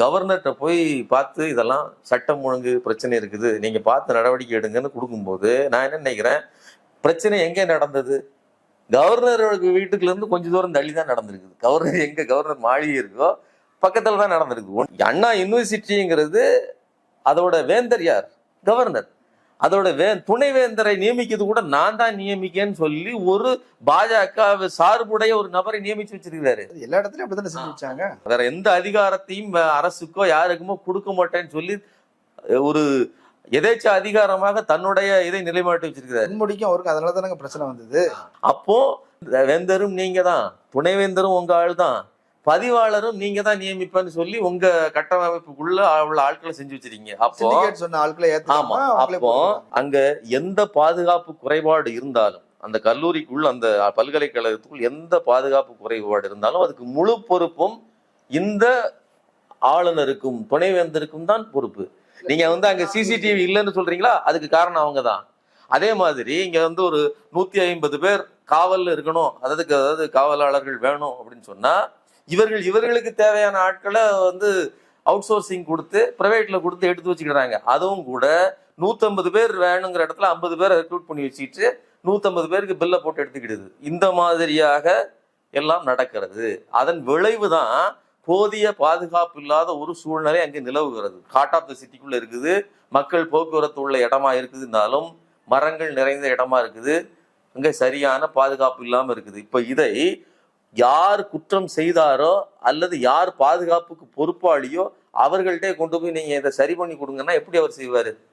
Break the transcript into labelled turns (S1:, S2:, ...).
S1: கவர்னர்கிட்ட போய் பார்த்து இதெல்லாம் சட்டம் ஒழுங்கு பிரச்சனை இருக்குது. நீங்கள் பார்த்து நடவடிக்கை எடுங்கன்னு கொடுக்கும்போது நான் என்ன நினைக்கிறேன்? பிரச்சனை எங்கே நடந்தது? கவர்னர் வீட்டுக்குலேருந்து கொஞ்சம் தூரம் தள்ளி தான் நடந்திருக்குது. கவர்னர் எங்கே? கவர்னர் மாளிகை இருக்கோ? பக்கத்தில் தான் நடந்திருக்கு அண்ணா யூனிவர்சிட்டிங்கிறது அதோட வேந்தர் யார்? கவர்னர். அதோட வே துணைவேந்தரை நியமிக்கிறது கூட நான் தான் நியமிக்கேன்னு சொல்லி ஒரு பாஜக சார்புடைய ஒரு நபரை நியமிச்சு வச்சிருக்கிறாரு.
S2: எல்லா இடத்துலயும் அப்படித்தானே செஞ்சு
S1: வேற எந்த அதிகாரத்தையும் அரசுக்கோ யாருக்குமோ கொடுக்க மாட்டேன்னு சொல்லி ஒரு எதேச்ச அதிகாரமாக தன்னுடைய இதை நிலைமாட்டி வச்சிருக்கிறாரு.
S2: முன்முடிக்கும் அவருக்கு. அதனால தானங்க பிரச்சனை வந்தது.
S1: அப்போ வேந்தரும் நீங்க தான் துணைவேந்தரும் உங்க ஆள் தான் பதிவாளரும் நீங்க தான் நியமிப்பேன்னு சொல்லி உங்க கட்டமைப்புக்குள்ள உள்ள ஆட்களை செஞ்சு வச்சிருக்கீங்க. அப்போ
S2: சொன்ன ஆட்களை
S1: ஆமா. அப்போ. அங்க எந்த பாதுகாப்பு குறைபாடு இருந்தாலும் அந்த கல்லூரிக்குள் அந்த பல்கலைக்கழகத்துக்குள் எந்த பாதுகாப்பு குறைபாடு இருந்தாலும் அதுக்கு முழு பொறுப்பும் இந்த ஆளுநருக்கும் துணைவேந்தருக்கும் தான் பொறுப்பு. நீங்க வந்து அங்க சிசிடிவி இல்லைன்னு சொல்றீங்களா? அதுக்கு காரணம் அவங்க தான் அதே மாதிரி இங்க வந்து ஒரு நூத்தி ஐம்பது பேர் காவல்ல இருக்கணும். அதாவது அதாவது காவலாளர்கள் வேணும் அப்படின்னு சொன்னா இவர்கள் இவர்களுக்கு தேவையான ஆட்களை வந்து அவுட் சோர்சிங் கொடுத்து ப்ரைவேட்ல கொடுத்து எடுத்து வச்சுக்கிறாங்க. அதுவும் கூட நூத்தம்பது பேர் வேணுங்கிற இடத்துல ஐம்பது பேர் ரெக்ரூட் பண்ணி வச்சுட்டு நூத்தம்பது பேருக்கு பில்லை போட்டு எடுத்துக்கிடுது. இந்த மாதிரியாக எல்லாம் நடக்கிறது. அதன் விளைவு தான் போதிய பாதுகாப்பு இல்லாத ஒரு சூழ்நிலை அங்கே நிலவுகிறது. ஹார்ட் ஆஃப் த சிட்டிக்குள்ள இருக்குது. மக்கள் போக்குவரத்து உள்ள இடமா இருக்குதுனாலும் மரங்கள் நிறைந்த இடமா இருக்குது. அங்கே சரியான பாதுகாப்பு இல்லாமல் இருக்குது. இப்போ இதை யார் குற்றம் செய்தாரோ அல்லது யார் பாதுகாப்புக்கு பொறுப்பாளியோ அவர்கள்ட்டே கொண்டு போய் நீங்க இதை சரி பண்ணி கொடுங்கன்னா எப்படி அவர் செய்வாரு?